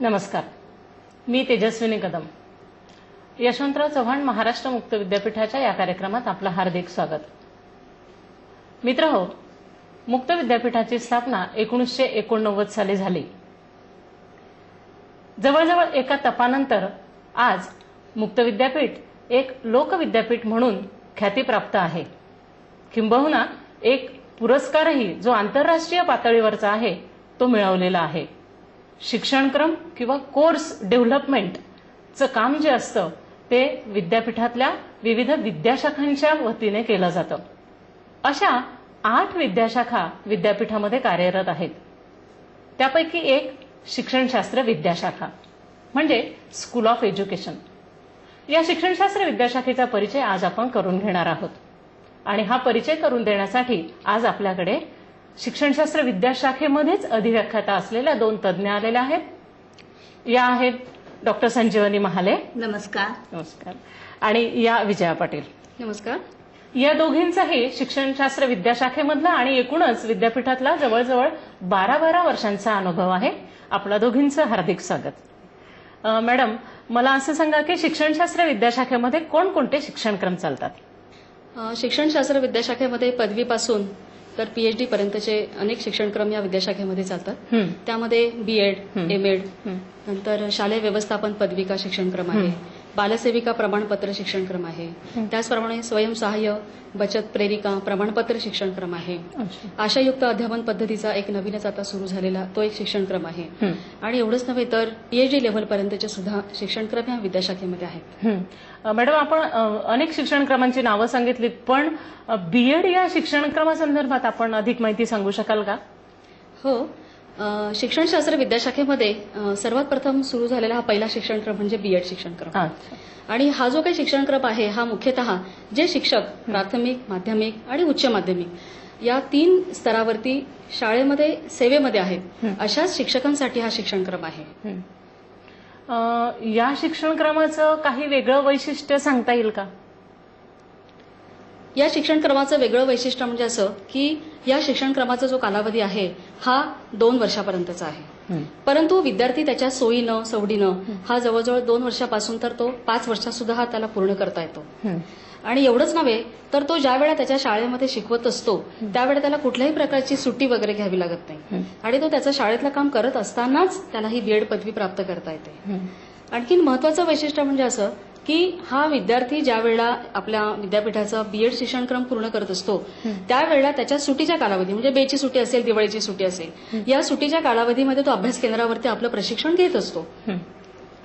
नमस्कार. मी तेजस्विनी कदम. यशवंतराव चव्हाण महाराष्ट्र मुक्त विद्यापीठाच्या या कार्यक्रमात आपलं हार्दिक स्वागत. मित्र हो मुक्त विद्यापीठाची स्थापना एकोणीसशे एकोणनव्वद साली झाली. जवळजवळ एका तपानंतर आज मुक्त विद्यापीठ एक लोकविद्यापीठ म्हणून ख्यातीप्राप्त आहे. किंबहुना एक पुरस्कारही जो आंतरराष्ट्रीय पातळीवरचा आहे तो मिळवलेला आहे. शिक्षणक्रम किंवा कोर्स डेव्हलपमेंटचं काम जे असतं ते विद्यापीठातल्या विविध विद्याशाखांच्या वतीने केलं जातं. अशा आठ विद्याशाखा विद्यापीठामध्ये कार्यरत आहेत. त्यापैकी एक शिक्षणशास्त्र विद्याशाखा म्हणजे स्कूल ऑफ एज्युकेशन या शिक्षणशास्त्र विद्याशाखेचा परिचय आज आपण करून घेणार आहोत. आणि हा परिचय करून देण्यासाठी आज आपल्याकडे शिक्षणशास्त्र विद्याशाखेमध्येच अधिव्याख्याता असलेल्या दोन तज्ज्ञ आलेल्या आहेत. या आहेत डॉक्टर संजीवनी महाले. नमस्कार. नमस्कार. आणि या विजया पाटील. नमस्कार. या दोघींचाही शिक्षणशास्त्र विद्याशाखेमधला आणि एकूणच विद्यापीठातला जवळजवळ बारा बारा वर्षांचा अनुभव आहे. आपल्या दोघींचं हार्दिक स्वागत. मॅडम मला असं सांगा की शिक्षणशास्त्र विद्याशाखेमध्ये कोणकोणते शिक्षणक्रम चालतात? शिक्षणशास्त्र विद्याशाखेमध्ये पदवीपासून तर पीएचडी पर्यंतचे अनेक शिक्षणक्रम या विद्याशाखेमध्ये चालतात. त्यामध्ये बीएड हं. एमएड हं, नंतर शालेय व्यवस्थापन पदविका शिक्षणक्रम आहे. बालसेविका प्रमाणपत्र शिक्षणक्रम आहे. त्याचप्रमाणे स्वयंसहाय्य बचत प्रेरिका प्रमाणपत्र शिक्षणक्रम आहे. आशायुक्त अध्यापन पद्धतीचा एक नवीनच आता सुरू झालेला तो एक शिक्षणक्रम आहे. आणि एवढंच नव्हे तर पीएचडी लेव्हलपर्यंतचे सुद्धा शिक्षणक्रम या विद्याशाखेमध्ये आहेत. मॅडम आपण अनेक शिक्षणक्रमांची नावं सांगितलीत पण बीएड या शिक्षणक्रमासंदर्भात आपण अधिक माहिती सांगू शकाल का? हो. शिक्षणशास्त्र विद्याशाखेमध्ये सर्वात प्रथम सुरू झालेला हा पहिला शिक्षणक्रम म्हणजे बीएड शिक्षणक्रम अच्छा. आणि हा जो काही शिक्षणक्रम आहे हा मुख्यतः जे शिक्षक प्राथमिक माध्यमिक आणि उच्च माध्यमिक या तीन स्तरावरती शाळेमध्ये सेवेमध्ये आहेत. अशाच शिक्षकांसाठी हा शिक्षणक्रम आहे या शिक्षणक्रमाचं काही वेगळं वैशिष्ट्य सांगता येईल का या शिक्षणक्रमाचं वेगळं वैशिष्ट्य म्हणजे असं की या शिक्षणक्रमाचा जो कालावधी आहे हा दोन वर्षापर्यंतचा आहे. परंतु विद्यार्थी त्याच्या सोयीनं सवडीनं हा. जवळजवळ दोन वर्षापासून तर तो पाच वर्षात सुद्धा हा त्याला पूर्ण करता येतो. आणि एवढंच नव्हे तर तो ज्या वेळा त्याच्या शाळेमध्ये शिकवत असतो त्यावेळेला त्याला कुठल्याही प्रकारची सुट्टी वगैरे घ्यावी लागत नाही. आणि तो त्याचं शाळेतलं काम करत असतानाच त्याला ही बीएड पदवी प्राप्त करता येते. आणखीन महत्वाचं वैशिष्ट्य म्हणजे असं की हा विद्यार्थी ज्या वेळेला आपल्या विद्यापीठाचा बीएड शिक्षणक्रम पूर्ण करत असतो. त्यावेळेला त्याच्या सुटीच्या कालावधी म्हणजे बेची सुट्टी असेल दिवाळीची सुट्टी असेल या सुटीच्या कालावधीमध्ये तो अभ्यास केंद्रावरती आपलं प्रशिक्षण घेत असतो.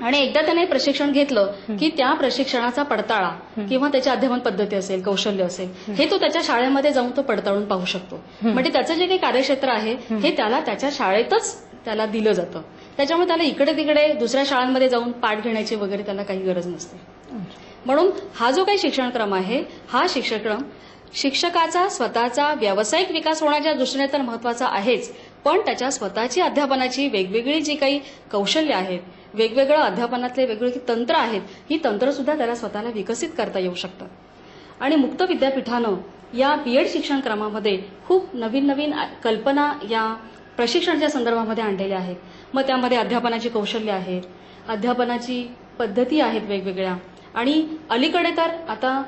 आणि एकदा त्याने प्रशिक्षण घेतलं की त्या प्रशिक्षणाचा पडताळा किंवा त्याची अध्यापन पद्धती असेल कौशल्य असेल हे तो त्याच्या शाळेमध्ये जाऊन तो पडताळून पाहू शकतो. म्हणजे त्याचं जे काही कार्यक्षेत्र आहे हे त्याला त्याच्या शाळेतच त्याला दिलं जातं. त्याच्यामुळे त्याला इकडे तिकडे दुसऱ्या शाळांमध्ये जाऊन पाठ घेण्याची वगैरे त्याला काही गरज नसते. म्हणून हा जो काही शिक्षणक्रम आहे हा शिक्षणक्रम शिक्षकाचा स्वतःचा व्यावसायिक विकास होण्याच्या दृष्टीने तर महत्त्वाचा आहेच पण त्याच्या स्वतःची अध्यापनाची वेगवेगळी जी काही कौशल्य आहेत वेगवेगळं अध्यापनातले वेगवेगळी तंत्र आहेत ही तंत्र सुद्धा त्याला स्वतःला विकसित करता येऊ शकतात आणि मुक्त विद्यापीठानं या बीएड शिक्षण क्रमामध्ये खूप नवीन नवीन कल्पना या प्रशिक्षणाच्या संदर्भामध्ये आणलेल्या आहेत. मग त्यामध्ये अध्यापनाची कौशल्य आहेत अध्यापनाची पद्धती आहेत वेगवेगळ्या. आणि अलीकडे तर आता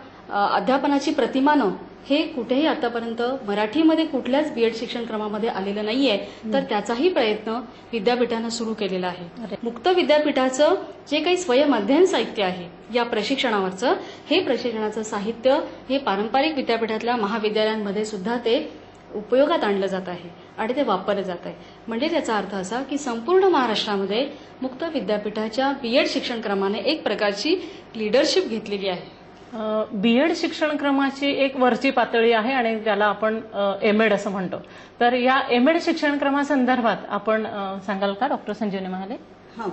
अध्यापनाची प्रतिमानं हे कुठेही आतापर्यंत मराठीमध्ये कुठल्याच बीएड शिक्षण क्रमामध्ये आलेलं नाहीये. तर त्याचाही प्रयत्न विद्यापीठानं सुरू केलेला आहे. मुक्त विद्यापीठाचं जे काही स्वयं अध्ययन साहित्य आहे या प्रशिक्षणावरचं हे प्रशिक्षणाचं साहित्य हे पारंपरिक विद्यापीठातल्या महाविद्यालयांमध्ये सुद्धा ते उपयोगात आणलं जात आहे आणि ते वापरलं जात आहे. म्हणजे त्याचा अर्थ असा की संपूर्ण महाराष्ट्रामध्ये मुक्त विद्यापीठाच्या बीएड शिक्षण क्रमाने एक प्रकारची लिडरशिप घेतलेली आहे. बीएड शिक्षणक्रमाची एक वरची पातळी आहे आणि त्याला आपण एमएड असं म्हणतो. तर या एमएड शिक्षणक्रमासंदर्भात आपण अ, सांगाल का डॉक्टर संजीवनी महाले? हा.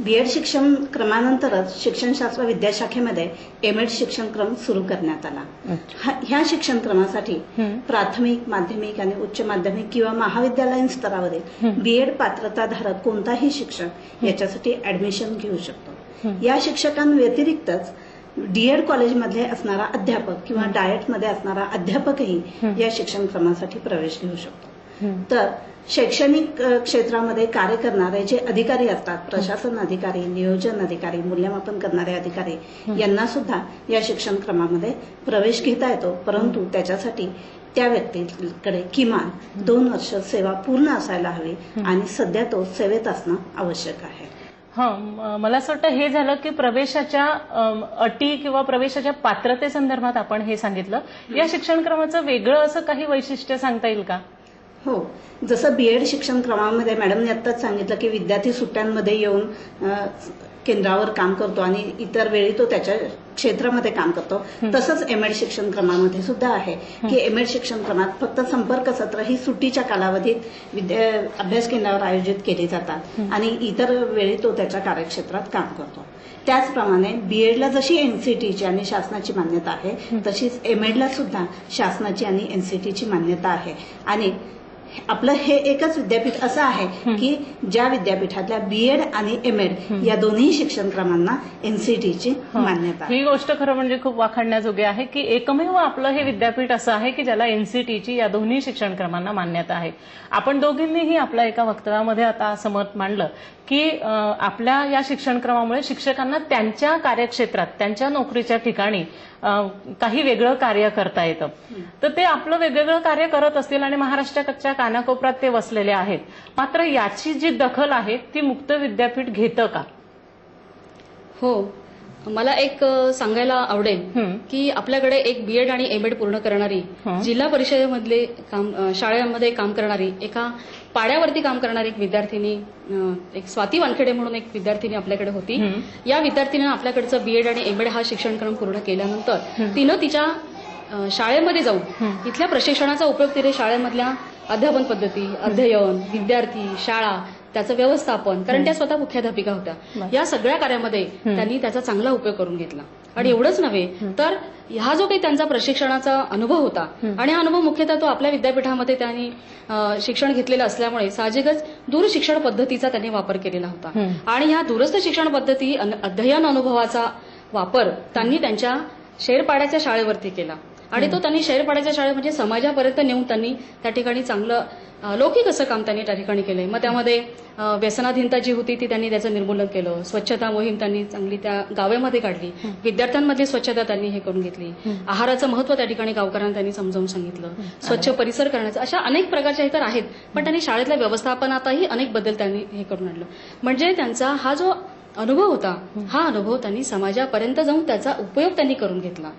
बीएड शिक्षण क्रमानंतरच शिक्षणशास्त्र विद्याशाखेमध्ये एमएड शिक्षण क्रम सुरू करण्यात आला ह्या शिक्षण क्रमासाठी. प्राथमिक माध्यमिक आणि उच्च माध्यमिक किंवा महाविद्यालयीन स्तरावरील हं. बीएड पात्रताधारक कोणताही शिक्षक याच्यासाठी ऍडमिशन घेऊ शकतो. या शिक्षकांव्यतिरिक्तच डीएड कॉलेजमध्ये असणारा अध्यापक किंवा डाएटमध्ये असणारा अध्यापकही. या शिक्षण क्रमासाठी प्रवेश घेऊ शकतो तर शैक्षणिक क्षेत्रामध्ये कार्य करणारे जे अधिकारी असतात प्रशासन अधिकारी नियोजन अधिकारी मूल्यमापन करणारे अधिकारी यांना सुद्धा या शिक्षण क्रमामध्ये प्रवेश घेता येतो. परंतु त्याच्यासाठी त्या व्यक्तीकडे किमान दोन वर्ष सेवा पूर्ण असायला हवी आणि सध्या तो सेवेत असणं आवश्यक आहे. हा मला असं वाटतं हे झालं की प्रवेशाच्या अटी किंवा प्रवेशाच्या पात्रतेसंदर्भात आपण हे सांगितलं. या शिक्षणक्रमाचं वेगळं असं काही वैशिष्ट्य सांगता येईल का? हो. जसं बीएड शिक्षण क्रमामध्ये मॅडमने आत्ताच सांगितलं की विद्यार्थी सुट्ट्यांमध्ये येऊन केंद्रावर काम करतो आणि इतर वेळी तो त्याच्या क्षेत्रामध्ये काम करतो. तसंच एमएड शिक्षण क्रमामध्ये सुद्धा आहे की एमएड शिक्षण क्रमात फक्त संपर्क सत्र ही सुट्टीच्या कालावधीत विद्या अभ्यास केंद्रावर आयोजित केली जातात आणि इतर वेळी तो त्याच्या कार्यक्षेत्रात काम करतो. त्याचप्रमाणे बीएडला जशी एनसीटीची आणि शासनाची मान्यता आहे तशीच एमएडला सुद्धा शासनाची आणि एनसीटीची मान्यता आहे. आणि आपलं हे एकच विद्यापीठ असं आहे की ज्या विद्यापीठातल्या बीएड आणि एमएड या दोन्ही शिक्षण क्रमांना एनसीटीची मान्यता आहे ही. गोष्ट खरं म्हणजे खूप वाखाणण्याजोगी आहे की एकमेव आपलं हे विद्यापीठ असं आहे की ज्याला एनसीटीची या दोन्ही शिक्षणक्रमांना मान्यता आहे. आपण दोघींनीही आपल्या एका वक्तव्यामध्ये आता असं मत मांडलं की आपल्या या शिक्षणक्रमामुळे शिक्षकांना त्यांच्या कार्यक्षेत्रात त्यांच्या नोकरीच्या ठिकाणी काही वेगळं कार्य करता येतं. तर ते आपलं वेगवेगळं कार्य करत असतील आणि महाराष्ट्राच्या कानाकोपऱ्यात ते वसलेले आहेत. मात्र याची जी दखल आहे ती मुक्त विद्यापीठ घेतं का? हो. मला एक सांगायला आवडेल. की आपल्याकडे एक बीएड आणि एमएड पूर्ण करणारी. जिल्हा परिषदेमधले काम शाळेमध्ये काम करणारी एका पाड्यावरती काम करणारी एक विद्यार्थिनी एक स्वाती वानखेडे म्हणून एक विद्यार्थिनी आपल्याकडे होती. या विद्यार्थिनीनं आपल्याकडचं बीएड आणि एमएड हा शिक्षणक्रम पूर्ण केल्यानंतर तिनं तिच्या शाळेमध्ये जाऊन तिथल्या प्रशिक्षणाचा उपयोग तिने शाळेमधल्या अध्यापन पद्धती अध्ययन विद्यार्थी शाळा त्याचं व्यवस्थापन कारण त्या स्वतः मुख्याध्यापिका होत्या. या सगळ्या कार्यामध्ये त्यांनी त्याचा चांगला उपयोग करून घेतला. आणि एवढंच नव्हे तर हा जो काही त्यांचा प्रशिक्षणाचा अनुभव होता आणि हा अनुभव मुख्यतः तो आपल्या विद्यापीठामध्ये त्यांनी शिक्षण घेतलेलं असल्यामुळे साहजिकच दूरशिक्षण पद्धतीचा त्यांनी वापर केलेला होता. आणि ह्या दूरस्थ शिक्षण पद्धती अध्ययन अनुभवाचा वापर त्यांनी त्यांच्या शेरपाड्याच्या शाळेवरती केला. आणि तो त्यांनी शेरपाड्याच्या शाळेत म्हणजे समाजापर्यंत नेऊन त्यांनी त्या ठिकाणी चांगलं लौकिक असं काम त्यांनी त्या ठिकाणी केलंय. मग त्यामध्ये व्यसनाधीनता जी होती ती त्यांनी त्याचं निर्मूलन केलं. स्वच्छता मोहीम त्यांनी चांगली त्या गावामध्ये काढली. विद्यार्थ्यांमधली स्वच्छता त्यांनी हे करून घेतली. आहाराचं महत्त्व त्या ठिकाणी गावकऱ्यांना त्यांनी समजावून सांगितलं. स्वच्छ परिसर करण्याचं अशा अनेक प्रकारच्या हे तर आहेत. पण त्यांनी शाळेतल्या व्यवस्थापनातही अनेक बदल त्यांनी हे करून आणलं. म्हणजे त्यांचा हा जो अनुभव होता. हा अनुभव त्यांनी समाजापर्यंत जाऊन त्याचा उपयोग त्यांनी करून घेतला.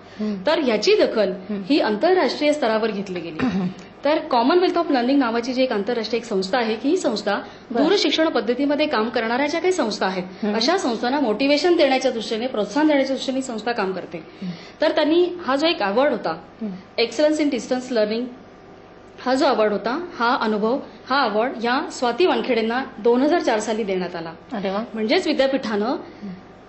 तर ह्याची दखल ही. आंतरराष्ट्रीय स्तरावर घेतली गेली. तर कॉमनवेल्थ ऑफ लर्निंग नावाची जी एक आंतरराष्ट्रीय एक संस्था आहे की ही संस्था दूरशिक्षण पद्धतीमध्ये काम करणाऱ्या ज्या काही संस्था आहेत अशा संस्थांना मोटिवेशन देण्याच्या दृष्टीने प्रोत्साहन देण्याच्या दृष्टीने ही संस्था काम करते. तर त्यांनी हा जो एक अवॉर्ड होता एक्सलन्स इन डिस्टन्स लर्निंग हा जो अवॉर्ड होता हा अनुभव हा अवॉर्ड या स्वाती वानखेडेंना दोन हजार चार साली देण्यात आला. अरे वा. म्हणजेच विद्यापीठानं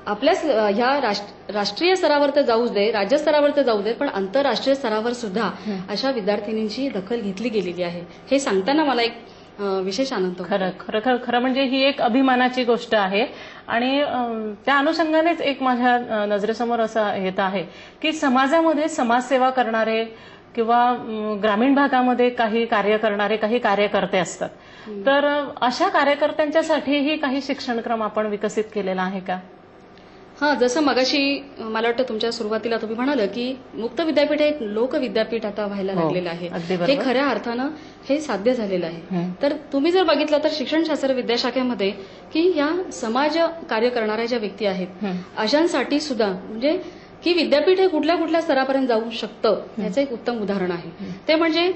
आपल्या स- ह्या राष्ट्र- राष्ट्रीय स्तरावर तर जाऊच दे राज्य स्तरावर तर जाऊ दे पण आंतरराष्ट्रीय स्तरावर सुद्धा अशा विद्यार्थिनींची दखल घेतली गेलेली आहे. हे सांगताना मला एक विशेष आनंद. खरं खरं खरं खरं म्हणजे ही एक अभिमानाची गोष्ट आहे. आणि त्या अनुषंगानेच एक माझ्या नजरेसमोर असं येत आहे की समाजामध्ये समाजसेवा करणारे किंवा ग्रामीण भागामध्ये काही कार्य करणारे काही कार्यकर्ते असतात तर अशा कार्यकर्त्यांच्यासाठीही काही शिक्षणक्रम आपण विकसित केलेला आहे का हा जसं मगाशी मला वाटतं तुमच्या सुरुवातीला तुम्ही म्हणाल की मुक्त विद्यापीठ हे एक लोक विद्यापीठ आता व्हायला हो, लागलेलं आहे हे. खऱ्या अर्थानं हे साध्य झालेलं आहे. तर तुम्ही जर बघितलं तर शिक्षणशास्त्र विद्याशाखेमध्ये की या समाज कार्य करणाऱ्या ज्या व्यक्ती आहेत. अशांसाठी सुद्धा म्हणजे की विद्यापीठ हे कुठल्या कुठल्या स्तरापर्यंत जाऊ शकतं याचं एक उत्तम उदाहरण आहे. ते म्हणजे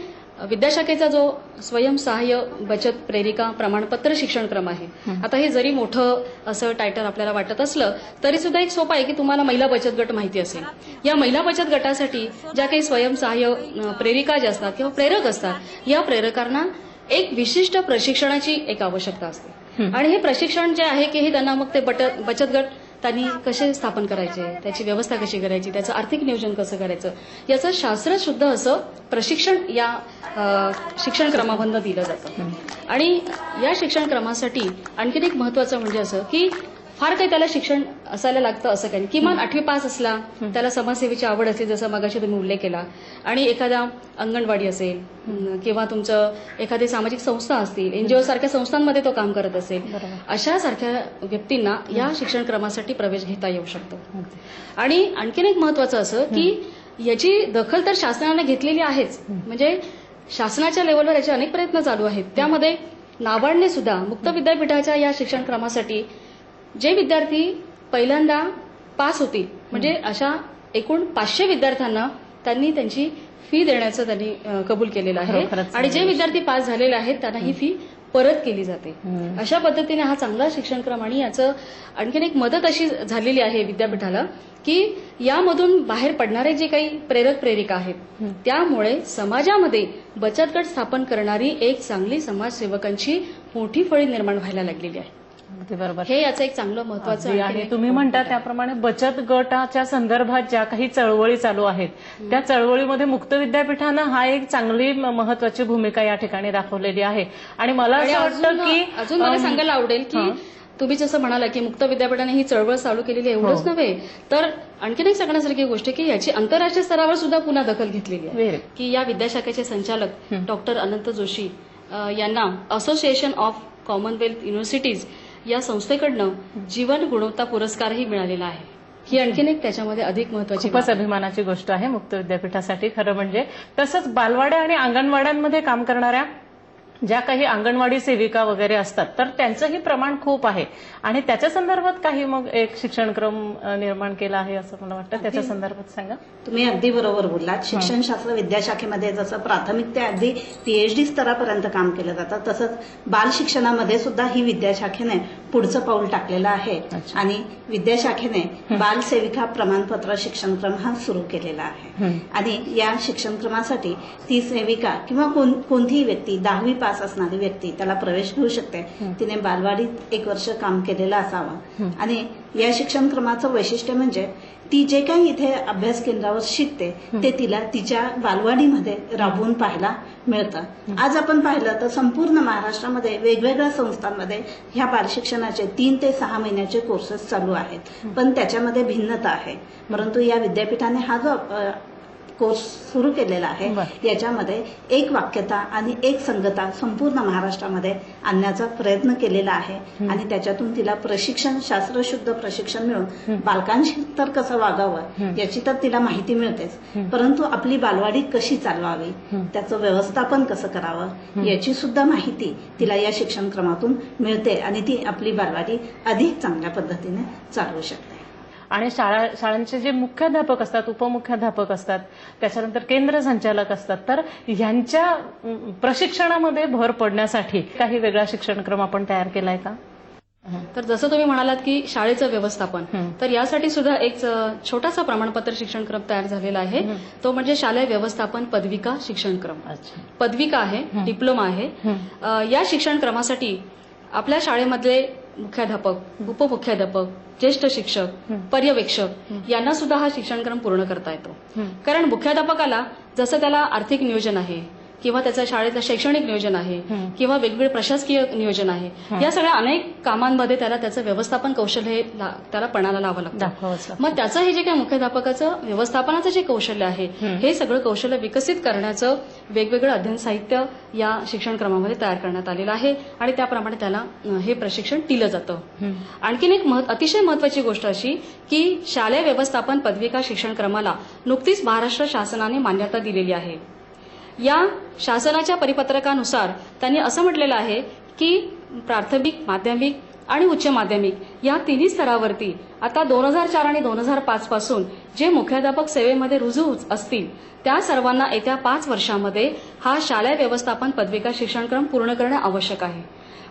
विद्याशाखेचा जो स्वयंसहाय्य बचत प्रेरिका प्रमाणपत्र शिक्षण क्रम आहे. आता हे जरी मोठं असं टायटल आपल्याला वाटत असलं तरी सुद्धा एक सोपं आहे की तुम्हाला महिला बचत गट माहिती असेल. या महिला बचत गटासाठी ज्या काही स्वयंसहाय्य प्रेरिका ज्या असतात किंवा प्रेरक असतात या प्रेरकांना एक विशिष्ट प्रशिक्षणाची एक आवश्यकता असते. आणि हे प्रशिक्षण जे आहे की हे त्यांना मग ते बचत गट त्यांनी कसे स्थापन करायचे त्याची व्यवस्था कशी करायची त्याचं आर्थिक नियोजन कसं करायचं याचं शास्त्र शुद्ध असं प्रशिक्षण या शिक्षण क्रमामधनं दिलं जातं. आणि या शिक्षण क्रमासाठी आणखीन एक महत्वाचं म्हणजे असं की फार काही त्याला शिक्षण असायला लागतं असं काही नाही. किमान आठवी पास असला त्याला समाजसेवेची आवड असली जसं मगाशी तुम्ही उल्लेख केला. आणि एखादा अंगणवाडी असेल किंवा तुमचं एखादी सामाजिक संस्था असतील एनजीओ सारख्या संस्थांमध्ये तो काम करत असेल. अशा सारख्या व्यक्तींना या शिक्षण क्रमासाठी प्रवेश घेता येऊ शकतो. आणि आणखीन एक महत्वाचं असं की याची दखल तर शासनाने घेतलेली आहेच. म्हणजे शासनाच्या लेवलवर याचे अनेक प्रयत्न चालू आहेत. त्यामध्ये नाबार्डने सुद्धा मुक्त विद्यापीठाच्या या शिक्षण क्रमासाठी जे विद्यार्थी पहिल्यांदा पास होतील म्हणजे अशा एकूण पाचशे विद्यार्थ्यांना त्यांनी त्यांची फी देण्याचं त्यांनी कबूल केलेलं आहे. आणि जे विद्यार्थी पास झालेले आहेत त्यांना ही फी परत केली जाते. अशा पद्धतीने हा चांगला शिक्षणक्रम आणि याचं आणखीन एक मदत अशी झालेली आहे विद्यापीठाला की यामधून बाहेर पडणारे जे काही प्रेरक प्रेरिका आहेत त्यामुळे समाजामध्ये बचत गट स्थापन करणारी एक चांगली समाजसेवकांची मोठी फळी निर्माण व्हायला लागलेली आहे. बरोबर. हे याचं एक चांगलं महत्वाचं आणि एक तुम्ही म्हणता त्याप्रमाणे बचत गटाच्या संदर्भात ज्या काही चळवळी चालू आहेत त्या चळवळीमध्ये मुक्त विद्यापीठानं हा एक चांगली महत्वाची भूमिका या ठिकाणी दाखवलेली आहे. आणि मला असं वाटतं की अजून मला सांगायला आवडेल की तुम्ही जसं म्हणाला की मुक्त विद्यापीठाने ही चळवळ चालू केलेली आहे एवढंच हो. नव्हे तर आणखीन एक सांगण्यासारखी गोष्ट आहे की याची आंतरराष्ट्रीय स्तरावर सुद्धा पुन्हा दखल घेतलेली आहे. की या विद्याशाखेचे संचालक डॉक्टर अनंत जोशी यांना असोसिएशन ऑफ कॉमनवेल्थ युनिव्हर्सिटीज या संस्थेकडनं जीवन गुणवत्ता पुरस्कारही मिळालेला आहे. ही आणखीन एक त्याच्यामध्ये अधिक महत्वाची खूपच अभिमानाची गोष्ट आहे मुक्त विद्यापीठासाठी. खरं म्हणजे तसंच बालवाड्या आणि अंगणवाड्यांमध्ये काम करणाऱ्या ज्या काही अंगणवाडी सेविका वगैरे असतात तर त्यांचंही प्रमाण खूप आहे. आणि त्याच्या संदर्भात काही मग एक शिक्षणक्रम निर्माण केला आहे असं मला वाटतं? त्याच्या संदर्भात सांगा. तुम्ही अगदी बरोबर बोललात. शिक्षणशास्त्र विद्याशाखेमध्ये जसं प्राथमिक ते अगदी पीएचडी स्तरापर्यंत काम केलं जातं तसंच बाल शिक्षणामध्ये सुद्धा ही विद्याशाखेने पुढचं पाऊल टाकलेलं आहे. आणि विद्याशाखेने बाल सेविका प्रमाणपत्र शिक्षणक्रम हा सुरू केलेला आहे. आणि या शिक्षणक्रमासाठी ती सेविका किंवा कोण- कोणतीही व्यक्ती दहावी पास असणारी व्यक्ती त्याला प्रवेश घेऊ शकते. तिने बालवाडीत एक वर्ष काम केलेलं असावं. आणि या शिक्षणक्रमाचं वैशिष्ट्य म्हणजे ती जे काही इथे अभ्यास केंद्रावर शिकते ते तिला तिच्या बालवाडीमध्ये राबवून पाहायला मिळतं. आज आपण पाहिलं तर संपूर्ण महाराष्ट्रामध्ये वेगवेगळ्या संस्थांमध्ये ह्या बालशिक्षणाचे तीन ते सहा महिन्याचे कोर्सेस चालू आहेत. पण त्याच्यामध्ये भिन्नता आहे. परंतु या विद्यापीठाने हा जो कोर्स सुरू केलेला आहे. याच्यामध्ये एक वाक्यता आणि एक संगता संपूर्ण महाराष्ट्रामध्ये आणण्याचा प्रयत्न केलेला आहे. आणि त्याच्यातून तिला प्रशिक्षण शास्त्रशुद्ध प्रशिक्षण मिळून बालकांशी तर कसं वागावं याची तर तिला माहिती मिळतेच. परंतु आपली बालवाडी कशी चालवावी? त्याचं व्यवस्थापन कसं करावं? याची सुद्धा माहिती तिला या शिक्षणक्रमातून मिळते आणि ती आपली बालवाडी अधिक चांगल्या पद्धतीने चालवू शकते. आणि शाळा शाळांचे जे मुख्याध्यापक असतात उपमुख्याध्यापक असतात त्याच्यानंतर केंद्र संचालक असतात तर ह्यांच्या प्रशिक्षणामध्ये भर पडण्यासाठी काही वेगळा शिक्षणक्रम आपण तयार केलाय का? तर जसं तुम्ही म्हणालात की शाळेचं व्यवस्थापन. तर यासाठी सुद्धा एक छोटासा प्रमाणपत्र शिक्षणक्रम तयार झालेला आहे. तो म्हणजे शालेय व्यवस्थापन पदविका शिक्षणक्रम. पदविका आहे डिप्लोमा आहे. या शिक्षणक्रमासाठी आपल्या शाळेमधले मुख्याध्यापक उपमुख्याध्यापक ज्येष्ठ शिक्षक पर्यवेक्षक यांना सुद्धा हा शिक्षणक्रम पूर्ण करता येतो. कारण मुख्याध्यापकाला जसं त्याला आर्थिक नियोजन आहे किंवा त्याचं शाळेतलं शैक्षणिक नियोजन आहे. किंवा वेगवेगळे प्रशासकीय नियोजन आहे या सगळ्या अनेक कामांमध्ये त्याला त्याचं व्यवस्थापन कौशल्य हे त्याला पणाला लावावं लागतं. मग त्याचं हे जे काही मुख्याध्यापकाचं व्यवस्थापनाचं जे कौशल्य आहे हे सगळं कौशल्य विकसित करण्याचं वेगवेगळं अध्ययन साहित्य या शिक्षणक्रमामध्ये तयार करण्यात आलेलं आहे आणि त्याप्रमाणे त्याला हे प्रशिक्षण दिलं जातं. आणखीन एक अतिशय महत्वाची गोष्ट अशी की शालेय व्यवस्थापन पदविका शिक्षणक्रमाला नुकतीच महाराष्ट्र शासनाने मान्यता दिलेली आहे या शासनाच्या परिपत्रकानुसार त्यांनी असं म्हटलेलं आहे की प्राथमिक माध्यमिक आणि उच्च माध्यमिक या तिन्ही स्तरावरती आता दोन हजार चार आणि दोन हजार पाच पासून जे मुख्याध्यापक सेवेमध्ये रुजू असतील त्या सर्वांना येत्या पाच वर्षामध्ये हा शालेय व्यवस्थापन पदविका शिक्षणक्रम पूर्ण करणे आवश्यक आहे.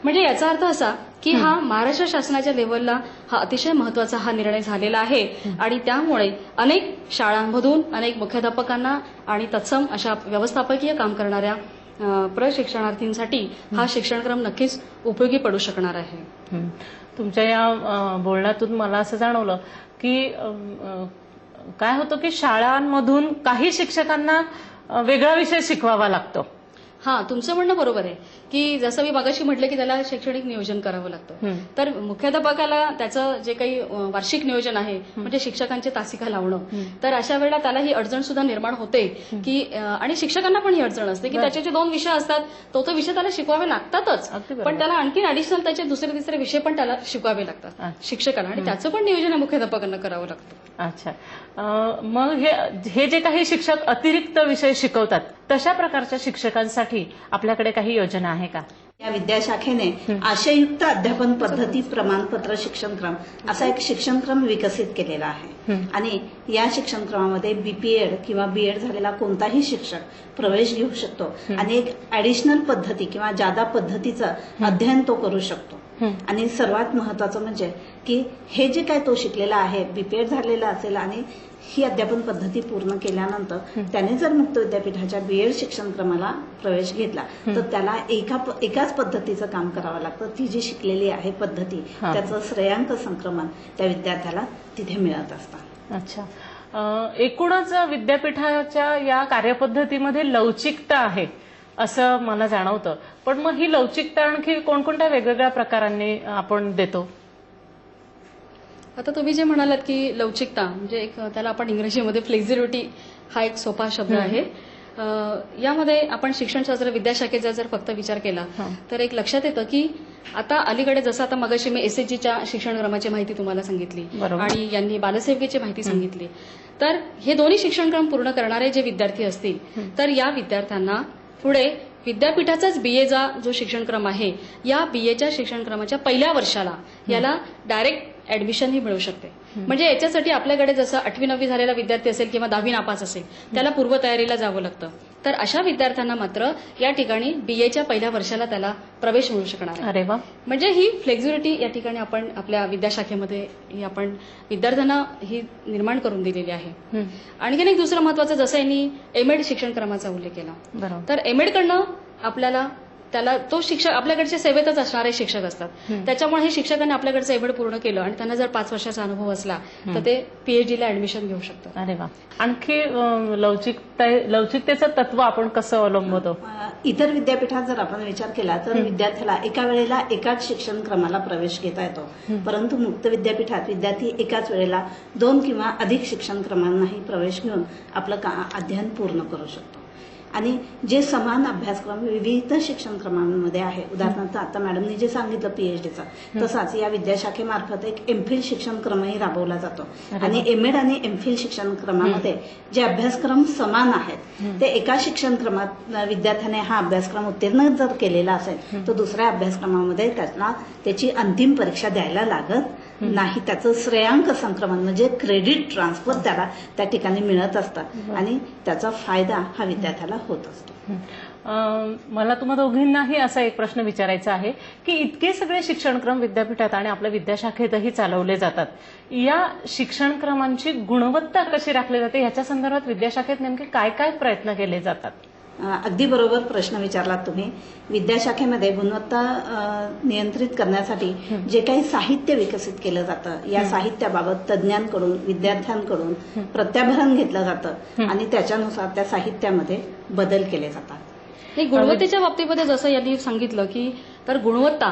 म्हणजे याचा अर्थ असा की हा महाराष्ट्र शासनाच्या लेवलला हा अतिशय महत्त्वाचा हा निर्णय झालेला आहे. आणि त्यामुळे अनेक शाळांमधून अनेक मुख्याध्यापकांना आणि तत्सम अशा व्यवस्थापकीय काम करणाऱ्या प्रशिक्षणार्थींसाठी हा शिक्षणक्रम नक्कीच उपयोगी पडू शकणार आहे. तुमच्या या बोलण्यातून मला असं जाणवलं की काय होतं की शाळांमधून काही शिक्षकांना वेगळा विषय शिकवावा लागतो. हा तुमचं म्हणणं बरोबर आहे. की जसं मी मगाशी म्हटलं की त्याला शैक्षणिक नियोजन करावं लागतं. तर मुख्याध्यापकाला त्याचं जे काही वार्षिक नियोजन आहे म्हणजे शिक्षकांची तासिका लावणं. तर अशा वेळेला त्याला ही अडचण सुद्धा निर्माण होते की आणि शिक्षकांना पण ही अडचण असते की. त्याचे जे दोन विषय असतात तो तो विषय त्याला शिकवावे लागतातच. पण त्याला आणखी ऍडिशनल त्याचे दुसरे तिसरे विषय पण त्याला शिकवावे लागतात. शिक्षकाला. आणि त्याचं पण नियोजन हे मुख्याध्यापकांना करावं लागतं. अच्छा. मग हे जे काही शिक्षक अतिरिक्त विषय शिकवतात तशा प्रकारच्या शिक्षकांसाठी आपल्याकडे काही योजना आहे का? या विद्याशाखेने आशययुक्त अध्यापन पद्धती प्रमाणपत्र शिक्षणक्रम असा एक शिक्षणक्रम विकसित केलेला आहे. आणि या शिक्षणक्रमामध्ये बीपीएड किंवा बीएड झालेला कोणताही शिक्षक प्रवेश घेऊ शकतो. आणि एक ऍडिशनल पद्धती किंवा जादा पद्धतीचं अध्ययन तो करू शकतो. आणि सर्वात महत्वाचं म्हणजे की हे जे काय तो शिकलेला आहे बीपीएड झालेला असेल आणि ही अध्यापन पद्धती पूर्ण केल्यानंतर त्याने जर मुक्त विद्यापीठाच्या बीएड शिक्षण क्रमाला प्रवेश घेतला तर त्याला एका एकाच पद्धतीचं काम करावं लागतं. ती जी शिकलेली आहे पद्धती. त्याचं श्रेयांक संक्रमण त्या विद्यार्थ्याला तिथे मिळत असतं. अच्छा. एकूणच विद्यापीठाच्या या कार्यपद्धतीमध्ये लवचिकता आहे. असं मला जाणवतं. पण मग ही लवचिकता आणखी कोणकोणत्या वेगवेगळ्या प्रकारांनी आपण देतो? आता तुम्ही जे म्हणालात की लवचिकता म्हणजे एक त्याला आपण इंग्रजीमध्ये फ्लेक्झिबिलिटी हा एक सोपा शब्द आहे. यामध्ये आपण शिक्षणशास्त्र विद्याशाखेचा जर फक्त विचार केला. तर एक लक्षात येतं की आता अलीकडे जसं आता मगाशी मी एसएचजीच्या शिक्षणक्रमाची माहिती तुम्हाला सांगितली. आणि यांनी बालसेविकेची माहिती सांगितली तर हे दोन्ही शिक्षणक्रम पूर्ण करणारे जे विद्यार्थी असतील तर या विद्यार्थ्यांना पुढे विद्यापीठाचाच बीएचा जो शिक्षणक्रम आहे या बीएच्या शिक्षणक्रमाच्या पहिल्या वर्षाला याला डायरेक्ट ऍडमिशनही मिळू शकते. म्हणजे याच्यासाठी आपल्याकडे जसं आठवी नववी झालेला विद्यार्थी असेल किंवा दहावी नापास असेल त्याला पूर्वतयारीला जावं लागतं. तर अशा विद्यार्थ्यांना मात्र या ठिकाणी बीएच्या पहिल्या वर्षाला त्याला प्रवेश मिळू शकणार आहे. अरे वा. म्हणजे ही फ्लेक्झिबिलिटी या ठिकाणी आपण आपल्या विद्याशाखेमध्ये ही आपण विद्यार्थ्यांना ही निर्माण करून दिलेली आहे. हं. आणखीन एक दुसरं महत्वाचं जसं यांनी एमएड शिक्षणक्रमाचा उल्लेख केला. बरोबर. तर एमएडकडनं आपल्याला त्याला तो शिक्षक आपल्याकडच्या सेवेतच असणारे शिक्षक असतात. त्याच्यामुळे हे शिक्षकांनी आपल्याकडचं एमएड पूर्ण केलं आणि त्यांना जर पाच वर्षाचा अनुभव असला तर ते पीएचडीला ऍडमिशन घेऊ शकतात. अरे वा. आणखी लवचिकता लवचिकतेचं तत्व आपण कसं अवलंबतो? इतर विद्यापीठात जर आपण विचार केला तर विद्यार्थ्याला एका वेळेला एकाच शिक्षण क्रमाला प्रवेश घेता येतो. परंतु मुक्त विद्यापीठात विद्यार्थी एकाच वेळेला दोन किंवा अधिक शिक्षण क्रमांनाही प्रवेश घेऊन आपलं का अध्ययन पूर्ण करू शकतो. आणि जे समान अभ्यासक्रम विविध शिक्षण क्रमांमध्ये आहे. उदाहरणार्थ आता मॅडमनी जे सांगितलं पीएचडीचा तसाच या विद्याशाखेमार्फत एक एमफिल शिक्षण क्रमही राबवला जातो. आणि एमएड आणि एमफिल शिक्षण क्रमामध्ये जे अभ्यासक्रम समान आहेत ते एका शिक्षण क्रमात विद्यार्थ्याने हा अभ्यासक्रम उत्तीर्ण जर केलेला असेल तर दुसऱ्या अभ्यासक्रमामध्ये त्याला त्याची अंतिम परीक्षा द्यायला लागत नाही त्याचं श्रेयांक संक्रमण म्हणजे क्रेडिट ट्रान्सफर त्याला त्या ठिकाणी मिळत असतं. आणि त्याचा फायदा हा विद्यार्थ्याला होत असतो. मला तुम्हा दोघींनाही असा एक प्रश्न विचारायचा आहे की इतके सगळे शिक्षणक्रम विद्यापीठात आणि आपल्या विद्याशाखेतही चालवले जातात. या शिक्षणक्रमांची गुणवत्ता कशी राखली जाते? ह्याच्या संदर्भात विद्याशाखेत नेमके काय काय प्रयत्न केले जातात? अगदी बरोबर प्रश्न विचारलात तुम्ही. विद्याशाखेमध्ये गुणवत्ता नियंत्रित करण्यासाठी जे काही साहित्य विकसित केलं जातं या साहित्याबाबत तज्ज्ञांकडून विद्यार्थ्यांकडून प्रत्याभरण घेतलं जातं आणि त्याच्यानुसार त्या साहित्यामध्ये बदल केले जातात. हे गुणवत्तेच्या बाबतीमध्ये जसं यांनी सांगितलं की तर गुणवत्ता.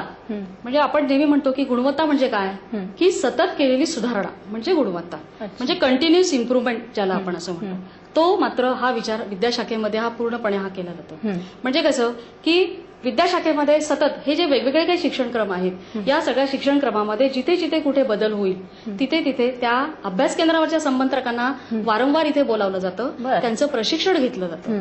म्हणजे आपण नेहमी म्हणतो की गुणवत्ता म्हणजे काय? की सतत केलेली सुधारणा म्हणजे गुणवत्ता. म्हणजे कंटिन्युअस इम्प्रुव्हमेंट ज्याला आपण असं म्हणतो. तो मात्र हा विचार विद्याशाखेमध्ये हा पूर्णपणे हा केला जातो. म्हणजे कसं की विद्याशाखेमध्ये सतत हे जे वेगवेगळे काही शिक्षणक्रम आहेत या सगळ्या शिक्षणक्रमामध्ये जिथे जिथे कुठे बदल होईल तिथे तिथे त्या अभ्यास केंद्रावरच्या संबंधकांना वारंवार इथे बोलावलं जातं. त्यांचं प्रशिक्षण घेतलं जातं.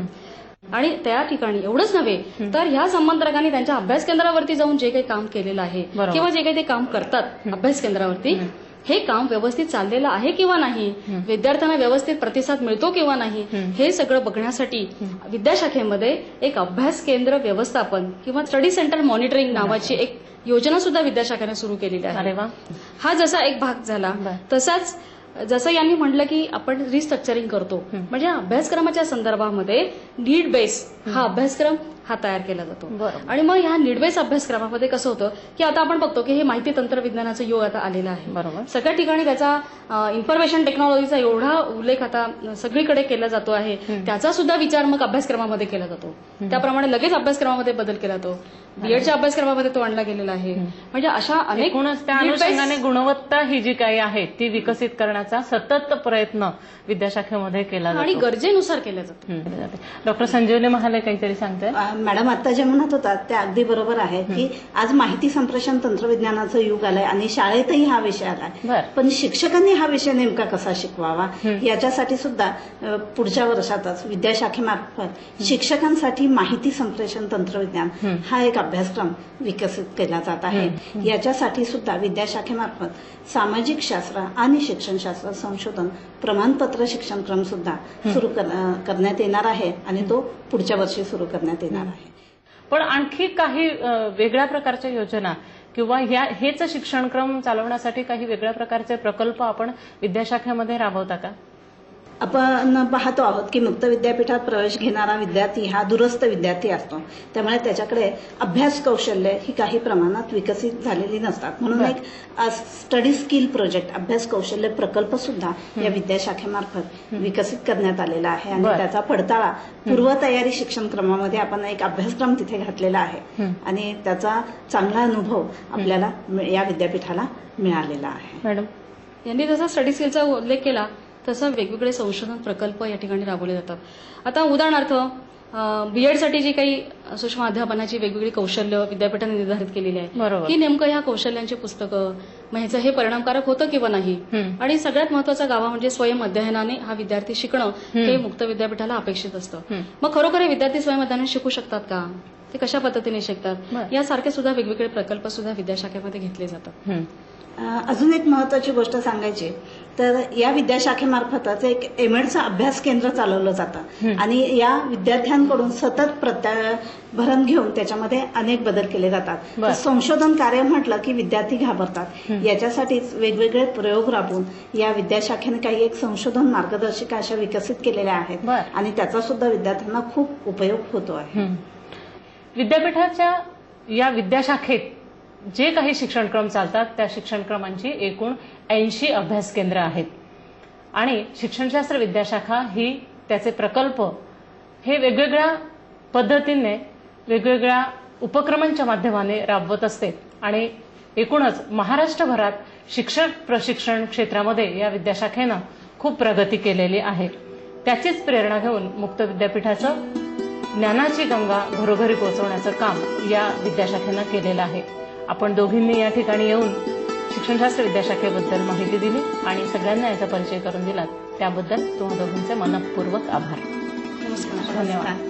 आणि त्या ठिकाणी एवढंच नव्हे तर ह्या संबंधकांनी त्यांच्या अभ्यास केंद्रावरती जाऊन जे काही काम केलेलं आहे. किंवा जे काही ते काम करतात अभ्यास केंद्रावरती हे काम व्यवस्थित चाललेलं आहे किंवा नाही विद्यार्थ्यांना व्यवस्थित प्रतिसाद मिळतो किंवा नाही हे सगळं बघण्यासाठी विद्याशाखेमध्ये एक अभ्यास केंद्र व्यवस्थापन किंवा स्टडी सेंटर मॉनिटरिंग नावाची एक योजना सुद्धा विद्याशाखेने सुरू केलेली आहे. अरे वा. हा जसा एक भाग झाला. तसाच जसं यांनी म्हटलं की आपण रिस्ट्रक्चरिंग करतो. म्हणजे अभ्यासक्रमाच्या संदर्भामध्ये नीड बेस हा अभ्यासक्रम हा तयार केला जातो. आणि मग ह्या नीड बेस अभ्यासक्रमामध्ये कसं होतं की आता आपण बघतो की हे माहिती तंत्रविज्ञानाचं युग आता आलेलं आहे. बरोबर. सगळ्या ठिकाणी त्याचा इन्फॉर्मेशन टेक्नॉलॉजीचा एवढा उल्लेख आता सगळीकडे केला जातो आहे. त्याचा सुद्धा विचार मग अभ्यासक्रमामध्ये केला जातो. त्याप्रमाणे लगेच अभ्यासक्रमामध्ये बदल केला जातो. बीएडच्या अभ्यासक्रमामध्ये तो आणला गेलेला आहे. म्हणजे अशा अनेक त्या अनुषंगाने गुणवत्ता ही जी काही आहे ती विकसित करण्याचा सतत प्रयत्न विद्याशाखेमध्ये केला आणि जातो. गरजेनुसार केला जातो. डॉक्टर संजीवनी महाले काहीतरी सांगताय अ, मॅडम आता जे म्हणत होतात ते अगदी बरोबर आहे की आज माहिती संप्रेषण तंत्रविज्ञानाचं युग आलंय आणि शाळेतही हा विषय आलाय. पण शिक्षकांनी हा विषय नेमका कसा शिकवावा? याच्यासाठी सुद्धा पुढच्या वर्षातच विद्याशाखेमार्फत शिक्षकांसाठी माहिती संप्रेषण तंत्रविज्ञान हा एक अभ्यासक्रम विकसित केला जात आहे. याच्यासाठी सुद्धा विद्याशाखेमार्फत सामाजिक शास्त्र आणि शिक्षणशास्त्र संशोधन प्रमाणपत्र शिक्षणक्रम सुद्धा सुरू करण्यात येणार आहे आणि तो पुढच्या वर्षी सुरू करण्यात येणार आहे. पण आणखी काही वेगळ्या प्रकारच्या योजना किंवा ह्या हेच शिक्षणक्रम चालवण्यासाठी काही वेगळ्या प्रकारचे प्रकल्प आपण विद्याशाखेमध्ये राबवता का? आपण पाहतो आहोत की मुक्त विद्यापीठात प्रवेश घेणारा विद्यार्थी हा दुरस्त विद्यार्थी असतो. त्यामुळे त्याच्याकडे अभ्यास कौशल्य ही काही प्रमाणात विकसित झालेली नसतात. म्हणून. एक स्टडी स्किल प्रोजेक्ट अभ्यास कौशल्य प्रकल्प सुद्धा या विद्याशाखेमार्फत विकसित करण्यात आलेला आहे. आणि. त्याचा पडताळा पूर्वतयारी शिक्षण क्रमामध्ये आपण एक अभ्यासक्रम तिथे घातलेला आहे. आणि त्याचा चांगला अनुभव आपल्याला या विद्यापीठाला मिळालेला आहे. मॅडम यांनी जसा स्टडी स्किलचा उल्लेख केला तसं वेगवेगळे संशोधन प्रकल्प या ठिकाणी राबवले जातात. आता उदाहरणार्थ बीएडसाठी जी काही सूक्ष्म अध्यापनाची वेगवेगळी कौशल्य विद्यापीठाने निर्धारित केलेली आहे की नेमकं ह्या कौशल्यांची पुस्तकं मग ह्याचं हे परिणामकारक होतं किंवा नाही. आणि सगळ्यात महत्त्वाचा गाभा म्हणजे स्वयं अध्ययनाने हा विद्यार्थी शिकणं हे मुक्त विद्यापीठाला अपेक्षित असतं. मग खरोखर हे विद्यार्थी स्वयं अध्ययनाने शिकू शकतात का? ते कशा पद्धतीने शिकतात. यासारखे सुद्धा वेगवेगळे प्रकल्प सुद्धा विद्याशाखेमध्ये घेतले जातात. हं. अजून एक महत्वाची गोष्ट सांगायची तर या विद्याशाखेमार्फतच एक एमएडचं अभ्यास केंद्र चालवलं जातं. आणि या विद्यार्थ्यांकडून सतत प्रत्याभरण घेऊन त्याच्यामध्ये अनेक बदल केले जातात. संशोधन कार्य म्हटलं की विद्यार्थी घाबरतात. याच्यासाठीच वेगवेगळे प्रयोग राबवून या विद्याशाखेने काही एक संशोधन मार्गदर्शिका अशा विकसित केलेल्या आहेत. आणि त्याचा सुद्धा विद्यार्थ्यांना खूप उपयोग होतो आहे. विद्यापीठाच्या या विद्याशाखेत जे काही शिक्षणक्रम चालतात त्या शिक्षणक्रमांची एकूण ऐंशी अभ्यास केंद्र आहेत. आणि शिक्षणशास्त्र विद्याशाखा ही त्याचे प्रकल्प हे वेगवेगळ्या पद्धतीने वेगवेगळ्या उपक्रमांच्या माध्यमाने राबवत असते. आणि एकूणच महाराष्ट्रभरात शिक्षक प्रशिक्षण क्षेत्रामध्ये या विद्याशाखेनं खूप प्रगती केलेली आहे. त्याचीच प्रेरणा घेऊन मुक्त विद्यापीठाचं ज्ञानाची गंगा घरोघरी पोहोचवण्याचं काम या विद्याशाखेनं केलेलं आहे. आपण दोघींनी या ठिकाणी येऊन शिक्षणशास्त्र विद्याशाखेबद्दल माहिती दिली आणि सगळ्यांना याचा परिचय करून दिलात. त्याबद्दल तुम्हा दोघींचे मनपूर्वक आभार. नमस्कार. धन्यवाद.